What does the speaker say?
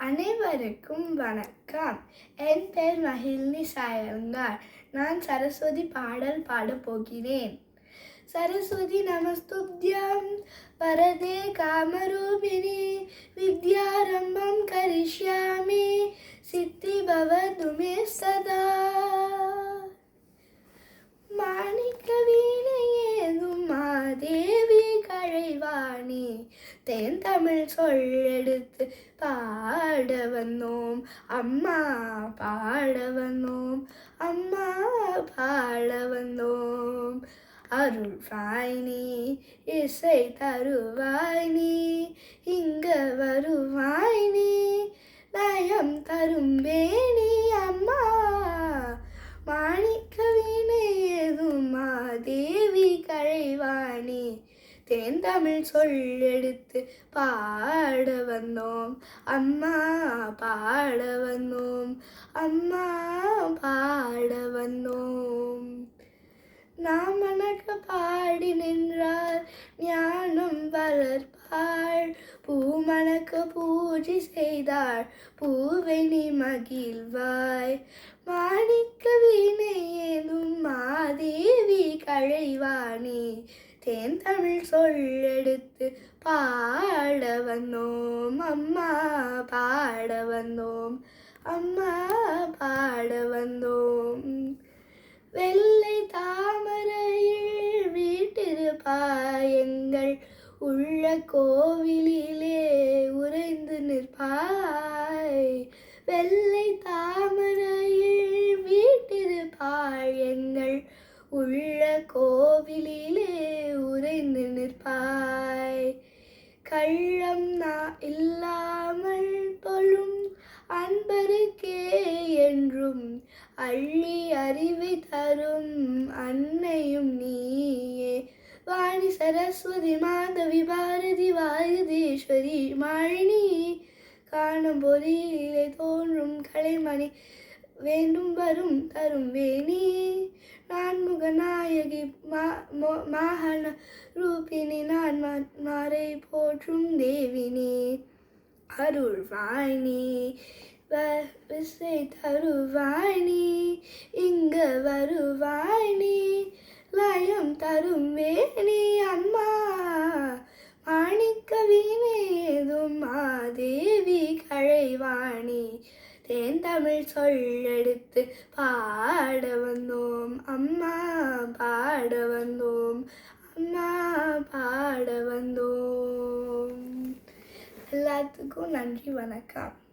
அனைவருக்கும் வணக்கம். என் பெயர் மகிழ்னி சாயங்கார். நான் சரஸ்வதி பாடல் பாடப் போகிறேன். சரஸ்வதி நமஸ்துப்தியம் வரதே காமரூபிணி. வித்யாரம்பம் கரிஷ்யாமி. சித்தி பவது மே சதா. தேன் தமிழ் சொல்லெடுத்து பாட வந்தோம். அம்மா பாட வந்தோம். அம்மா பாட வந்தோம். அருள் வாய்னி இசை தருவாய் நீ இங்க வருவாய் நீ லயம் தரும் வேணி அம்மா மாணிக்க வீணையதும் மாதேவி கழைவாணி தேந்தமிழ் சொல் எடுத்து பாட வந்தோம். அம்மா பாட வந்தோம். அம்மா பாட வந்தோம். நாம் மணக்க பாடி நின்றார் ஞானம் வளர்ப்பாள். பூமணக்க பூஜை செய்தாள். பூவை நீ மகிழ்வாய். மாணிக்க வீணை ஏதும் மாதேவி கழைவானே. தேன் தமிழ் சொல்லெடுத்து பாட வந்தோம். அம்மா பாட வந்தோம். அம்மா பாட வந்தோம். வெள்ளை தாமரையில் வீட்டிருப்பாய் எங்கள் உள்ள கோவிலிலே உறைந்து நிற்பாய். வெள்ளை தாமரையில் வீட்டிருப்பாய் எங்கள் உள்ள கோவிலில் அள்ளி அறிவை தரும் அன்னையும் நீயே. வாணி சரஸ்வதி மாதவி பாரதி வாயுதீஸ்வரி மாழினி. காணும் பொறியிலே தோன்றும் கலைமணி வேண்டும் வரும் தரும் வேணி. நான்முக நாயகி மாகன ரூபினி நான் மாறை போற்றும் தேவினி. அருள்வாணி விசை தருவாய் நீ இங்கு வருவாய் நீ லயம் தரும் வேணி அம்மா. மாணிக்க வீணேதும் மாதேவி கழைவாணி தேன் தமிழ் சொல்லெடுத்து பாட வந்தோம். அம்மா பாட வந்தோம். அம்மா பாட வந்தோம். எல்லாத்துக்கும் நன்றி வணக்கம்.